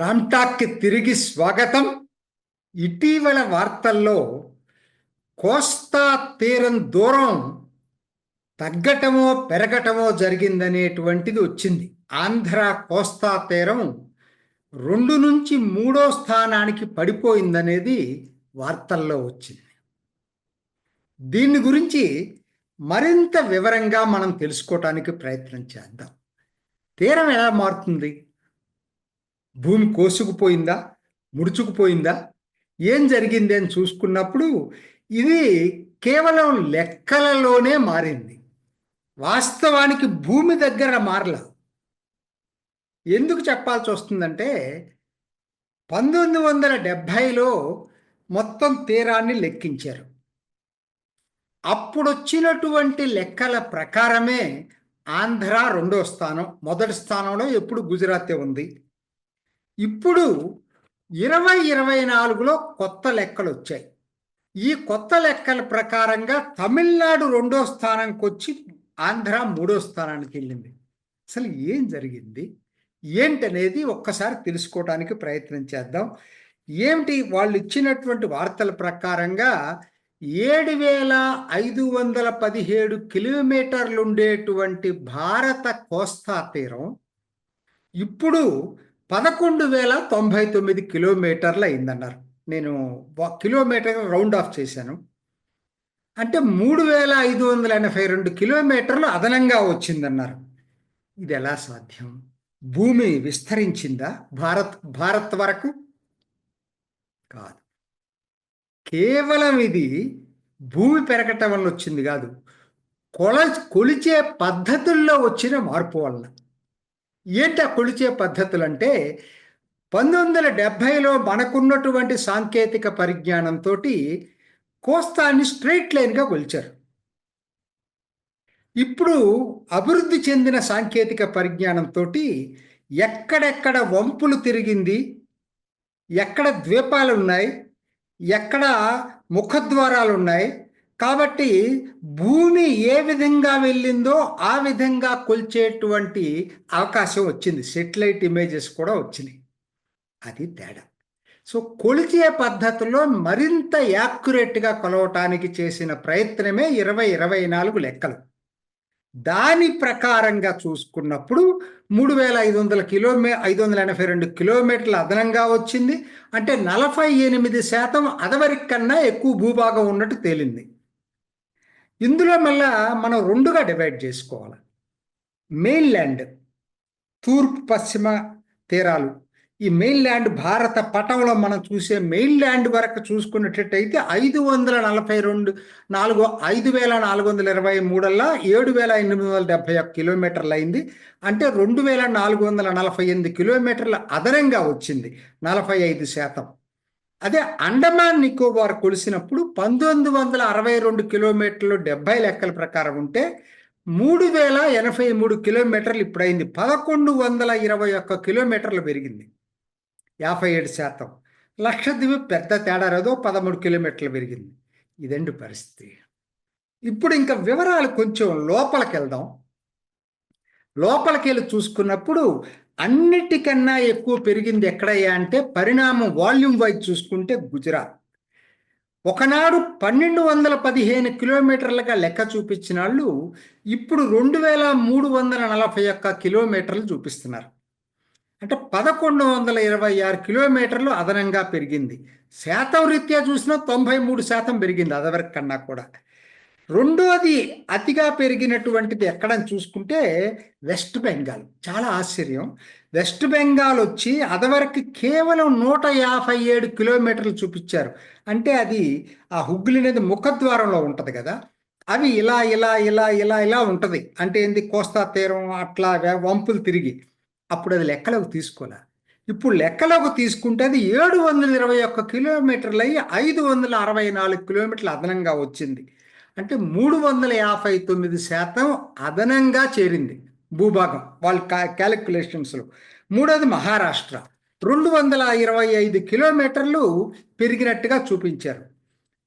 రామ్టాక్కి తిరిగి స్వాగతం. ఇటీవల వార్తల్లో కోస్తా తీరం దూరం తగ్గటమో పెరగటమో జరిగిందనేటువంటిది వచ్చింది. ఆంధ్ర కోస్తా తీరం రెండు నుంచి మూడో స్థానానికి పడిపోయిందనేది వార్తల్లో వచ్చింది. దీని గురించి మరింత వివరంగా మనం తెలుసుకోవటానికి ప్రయత్నం చేద్దాం. తీరం ఎలా మారుతుంది? భూమి కోసుకుపోయిందా? ముడుచుకుపోయిందా? ఏం జరిగింది అని చూసుకున్నప్పుడు ఇది కేవలం లెక్కలలోనే మారింది. వాస్తవానికి భూమి దగ్గర మారల. ఎందుకు చెప్పాల్సి వస్తుందంటే పంతొమ్మిది వందల డెబ్భైలో మొత్తం తీరాన్ని లెక్కించారు. అప్పుడొచ్చినటువంటి లెక్కల ప్రకారమే ఆంధ్ర రెండో స్థానం మొదటి స్థానంలో ఎప్పుడు గుజరాతే ఉంది. ఇప్పుడు ఇరవై ఇరవై నాలుగులో కొత్త లెక్కలు వచ్చాయి ఈ కొత్త లెక్కల ప్రకారంగా తమిళనాడు రెండో స్థానానికి వచ్చి ఆంధ్ర మూడో స్థానానికి వెళ్ళింది అసలు ఏం జరిగింది? ఏంటనేది ఒక్కసారి తెలుసుకోవడానికి ప్రయత్నం చేద్దాం. ఏమిటి? వాళ్ళు ఇచ్చినటువంటి వార్తల ప్రకారంగా ఏడు వేల ఐదు వందల పదిహేడు కిలోమీటర్లు ఉండేటువంటి భారత కోస్తా తీరం ఇప్పుడు పదకొండు వేల తొంభై తొమ్మిది కిలోమీటర్లు అయిందన్నారు. నేను కిలోమీటర్ రౌండ్ ఆఫ్ చేశాను. అంటే మూడు వేల ఐదు వందల ఎనభై రెండు కిలోమీటర్లు అదనంగా వచ్చిందన్నారు. ఇది ఎలా సాధ్యం? భూమి విస్తరించిందా? భారత్ భారత్ వరకు? కాదు. కేవలం ఇది భూమి పెరగటం వల్ల వచ్చింది కాదు. కొల కొలిచే పద్ధతుల్లో వచ్చిన మార్పు వల్ల ఏంటి ఆ కొలిచే పద్ధతులు అంటే పంతొమ్మిది వందల డెబ్భైలో మనకున్నటువంటి సాంకేతిక పరిజ్ఞానంతో కోస్తాన్ని స్ట్రైట్ లైన్గా కొలిచారు. ఇప్పుడు అభివృద్ధి చెందిన సాంకేతిక పరిజ్ఞానంతో ఎక్కడెక్కడ వంపులు తిరిగింది ఎక్కడ ద్వీపాలు ఉన్నాయి ఎక్కడ ముఖద్వారాలు ఉన్నాయి కాబట్టి భూమి ఏ విధంగా వెళ్ళిందో ఆ విధంగా కొల్చేటువంటి అవకాశం వచ్చింది. సెటిలైట్ ఇమేజెస్ కూడా వచ్చినాయి. అది తేడా. సో కొలిచే పద్ధతిలో మరింత యాక్యురేట్గా కొలవటానికి చేసిన ప్రయత్నమే ఇరవై ఇరవై నాలుగు లెక్కలు. దాని ప్రకారంగా చూసుకున్నప్పుడు మూడు వేల ఐదు వందల కిలోమీ ఐదు వందల ఎనభై రెండు కిలోమీటర్ల అదనంగా వచ్చింది. అంటే నలభై ఎనిమిది శాతం అదవరికి కన్నా ఎక్కువ భూభాగం ఉన్నట్టు తేలింది. ఇందులో మళ్ళా మనం రెండుగా డివైడ్ చేసుకోవాలి. మెయిన్ ల్యాండ్ తూర్పు పశ్చిమ తీరాలు. ఈ మెయిన్ ల్యాండ్ భారత పటంలో మనం చూసే మెయిన్ ల్యాండ్ వరకు చూసుకున్నట్టయితే ఐదు వందల నలభై రెండు నాలుగు ఐదు వేల నాలుగు వందల ఇరవై మూడల్లా ఏడు వేల ఎనిమిది వందల డెబ్బై ఒక్క కిలోమీటర్లు అయింది. అంటే రెండు వేల నాలుగు వందల నలభై ఎనిమిది కిలోమీటర్ల అదనంగా వచ్చింది. నలభై ఐదు శాతం. అదే అండమాన్ నికోబార్ కొలిసినప్పుడు పంతొమ్మిది వందల అరవై రెండు కిలోమీటర్లు డెబ్బై లెక్కల ప్రకారం ఉంటే మూడు వేల ఎనభై మూడు కిలోమీటర్లు ఇప్పుడైంది. పదకొండు వందల ఇరవై ఒక్క కిలోమీటర్లు పెరిగింది. యాభై ఏడు శాతం. లక్షద్వీప్ పెద్ద తేడా రాదో పదమూడు కిలోమీటర్లు పెరిగింది. ఇదండి పరిస్థితి. ఇప్పుడు ఇంకా వివరాలు కొంచెం లోపలికి వెళ్దాం లోపలికి వెళ్ళి చూసుకున్నప్పుడు అన్నిటికన్నా ఎక్కువ పెరిగింది ఎక్కడయ్యా అంటే పరిణామం వాల్యూమ్ వైజ్ చూసుకుంటే గుజరాత్. ఒకనాడు పన్నెండు వందల పదిహేను కిలోమీటర్లుగా లెక్క చూపించిన వాళ్ళు ఇప్పుడు రెండు వేల మూడు వందల నలభై ఒక్క కిలోమీటర్లు చూపిస్తున్నారు. అంటే పదకొండు వందల ఇరవై ఆరు కిలోమీటర్లు అదనంగా పెరిగింది. శాతం రీత్యా చూసినా తొంభై మూడు శాతం పెరిగింది అదవరకు కన్నా కూడా. రెండోది అతిగా పెరిగినటువంటిది ఎక్కడని చూసుకుంటే వెస్ట్ బెంగాల్. చాలా ఆశ్చర్యం. వెస్ట్ బెంగాల్ వచ్చి అదవరకు కేవలం నూట యాభై ఏడు కిలోమీటర్లు చూపించారు. అంటే అది ఆ హుగ్లీ అనేది ముఖద్వారంలో ఉంటుంది కదా. అవి ఇలా ఇలా ఇలా ఇలా ఇలా ఉంటుంది. అంటే ఏంది? కోస్తా తీరం అట్లా వంపులు తిరిగి. అప్పుడు అది లెక్కలోకి తీసుకోలే. ఇప్పుడు లెక్కలోకి తీసుకుంటే అది ఏడు వందల ఇరవై ఒక్క కిలోమీటర్లు అయ్యి ఐదు వందల అరవై నాలుగు కిలోమీటర్లు అదనంగా వచ్చింది. అంటే మూడు వందల యాభై తొమ్మిది శాతం అదనంగా చేరింది భూభాగం వాళ్ళ క్యాలిక్యులేషన్స్లో మూడోది మహారాష్ట్ర. రెండు వందల ఇరవై ఐదు కిలోమీటర్లు పెరిగినట్టుగా చూపించారు.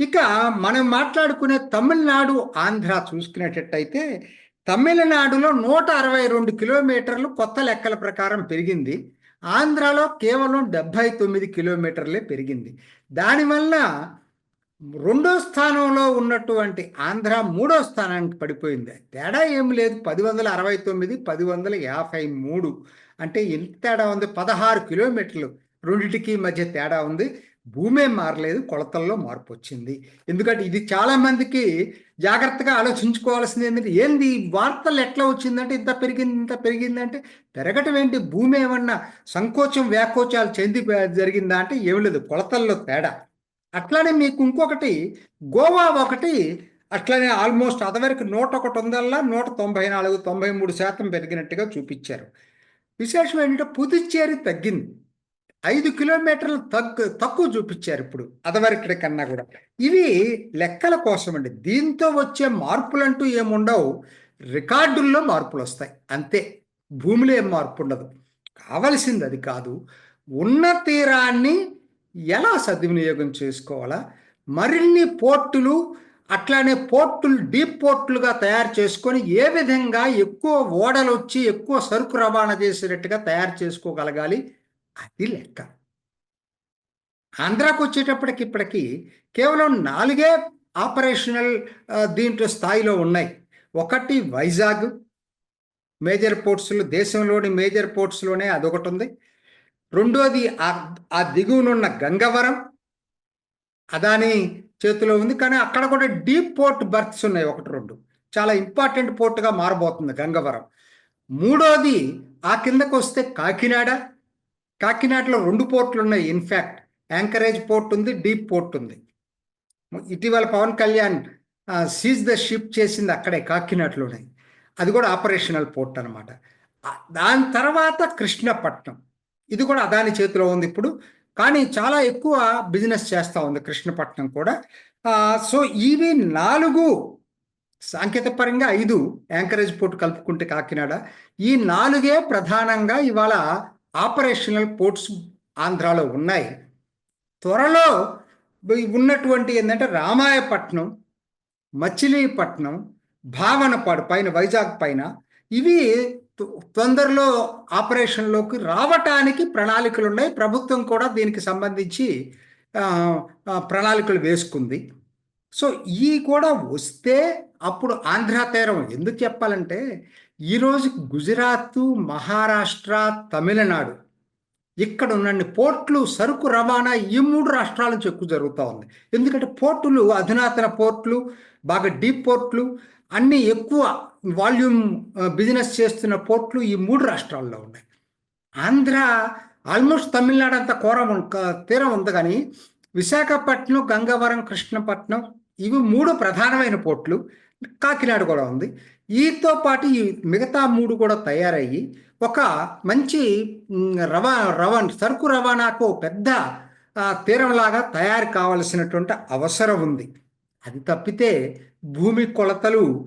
ఇక మనం మాట్లాడుకునే తమిళనాడు ఆంధ్ర చూసుకునేటట్టయితే తమిళనాడులో నూట అరవై రెండు కిలోమీటర్లు కొత్త లెక్కల ప్రకారం పెరిగింది. ఆంధ్రాలో కేవలం డెబ్భై తొమ్మిది కిలోమీటర్లే పెరిగింది. దానివల్ల రెండో స్థానంలో ఉన్నటువంటి ఆంధ్ర మూడో స్థానానికి పడిపోయింది. తేడా ఏం లేదు. పది వందల అరవై తొమ్మిది పది వందల యాభై మూడు. అంటే ఎంత తేడా ఉంది? పదహారు కిలోమీటర్లు రెండింటికి మధ్య తేడా ఉంది. భూమే మారలేదు. కొలతల్లో మార్పు వచ్చింది. ఎందుకంటే ఇది చాలామందికి జాగ్రత్తగా ఆలోచించుకోవాల్సింది ఏంటంటే ఏంది వార్తలు ఎట్లా వచ్చిందంటే ఇంత పెరిగింది ఇంత పెరిగిందంటే పెరగటం ఏంటి? భూమి ఏమన్నా సంకోచం వ్యాకోచాలు చెంది జరిగిందా అంటే ఏమి లేదు. కొలతల్లో తేడా. అట్లానే మీకు ఇంకొకటి గోవా ఒకటి అట్లనే ఆల్మోస్ట్ అదవరకు నూట ఒకటి ఉందల్లా నూట తొంభై నాలుగు తొంభై మూడు శాతం పెరిగినట్టుగా చూపించారు. విశేషం ఏంటంటే పుదుచ్చేరి తగ్గింది. ఐదు కిలోమీటర్లు తగ్గు తక్కువ చూపించారు ఇప్పుడు అదవరకటి కన్నా కూడా. ఇవి లెక్కల కోసం అండి. దీంతో వచ్చే మార్పులంటూ ఏముండవు. రికార్డుల్లో మార్పులు వస్తాయి. అంతే. భూమిలో ఏం మార్పు ఉండదు కావలసింది అది కాదు. ఉన్న తీరాన్ని ఎలా సద్వినియోగం చేసుకోవాలా? మరిన్ని పోర్టులు అట్లానే పోర్టులు డీప్ పోర్టులుగా తయారు చేసుకొని ఏ విధంగా ఎక్కువ ఓడలు వచ్చి ఎక్కువ సరుకు రవాణా చేసేటట్టుగా తయారు చేసుకోగలగాలి? అది లెక్క. ఆంధ్రాకు వచ్చేటప్పటికి ఇప్పటికీ కేవలం నాలుగే ఆపరేషనల్ దీంట్లో స్థాయిలో ఉన్నాయి. ఒకటి వైజాగ్ మేజర్ పోర్ట్స్లో దేశంలోని మేజర్ పోర్ట్స్లోనే అదొకటి ఉంది. రెండోది ఆ ఆ దిగువనున్న గంగవరం. అదాని చేతిలో ఉంది కానీ అక్కడ కూడా డీప్ పోర్ట్ బర్త్స్ ఉన్నాయి ఒకటి రెండు. చాలా ఇంపార్టెంట్ పోర్ట్గా మారబోతుంది గంగవరం. మూడోది ఆ కిందకు వస్తే కాకినాడ. కాకినాడలో రెండు పోర్ట్లు ఉన్నాయి ఇన్ఫ్యాక్ట్ యాంకరేజ్ పోర్ట్ ఉంది డీప్ పోర్ట్ ఉంది. ఇటీవల Pawan Kalyan seize the ship చేసింది అక్కడే కాకినాడలోనే. అది కూడా ఆపరేషనల్ పోర్ట్ అనమాట దాని తర్వాత కృష్ణపట్నం. ఇది కూడా అదాని చేతిలో ఉంది ఇప్పుడు. కానీ చాలా ఎక్కువ బిజినెస్ చేస్తూ ఉంది కృష్ణపట్నం కూడా. సో ఇవి నాలుగు సాంకేతిక పరంగా ఐదు యాంకరేజ్ పోర్ట్ కలుపుకుంటే కాకినాడ. ఈ నాలుగే ప్రధానంగా ఇవాళ ఆపరేషనల్ పోర్ట్స్ ఆంధ్రాలో ఉన్నాయి. త్వరలో ఉన్నటువంటి ఏంటంటే రామాయపట్నం మచిలీపట్నం భావనపాడు పైన వైజాగ్ పైన ఇవి తొందరలో ఆపరేషన్లోకి రావటానికి ప్రణాళికలు ఉన్నాయి ప్రభుత్వం కూడా దీనికి సంబంధించి ప్రణాళికలు వేసుకుంది. సో ఈ కూడా వస్తే అప్పుడు ఆంధ్ర తీరం ఎందుకు చెప్పాలంటే ఈరోజు గుజరాత్ మహారాష్ట్ర తమిళనాడు ఇక్కడ ఉన్న పోర్ట్లు సరుకు రవాణా ఈ మూడు రాష్ట్రాల నుంచి ఎక్కువ జరుగుతూ ఉంది. ఎందుకంటే పోర్టులు అధునాతన పోర్ట్లు బాగా డీప్ పోర్ట్లు అన్నీ ఎక్కువ వాల్యూమ్ బిజినెస్ చేస్తున్న పోర్ట్లు ఈ మూడు రాష్ట్రాల్లో ఉన్నాయి. ఆంధ్ర ఆల్మోస్ట్ తమిళనాడు అంత కోరం తీరం ఉంది కానీ విశాఖపట్నం గంగవరం కృష్ణపట్నం ఇవి మూడు ప్రధానమైన పోర్ట్లు. కాకినాడ కూడా ఉంది. వీటితో పాటు ఈ మిగతా మూడు కూడా తయారయ్యి ఒక మంచి రవా రవాణా సరుకు రవాణాకు పెద్ద తీరంలాగా తయారు కావలసినటువంటి అవసరం ఉంది. అది తప్పితే భూమి కొలతలు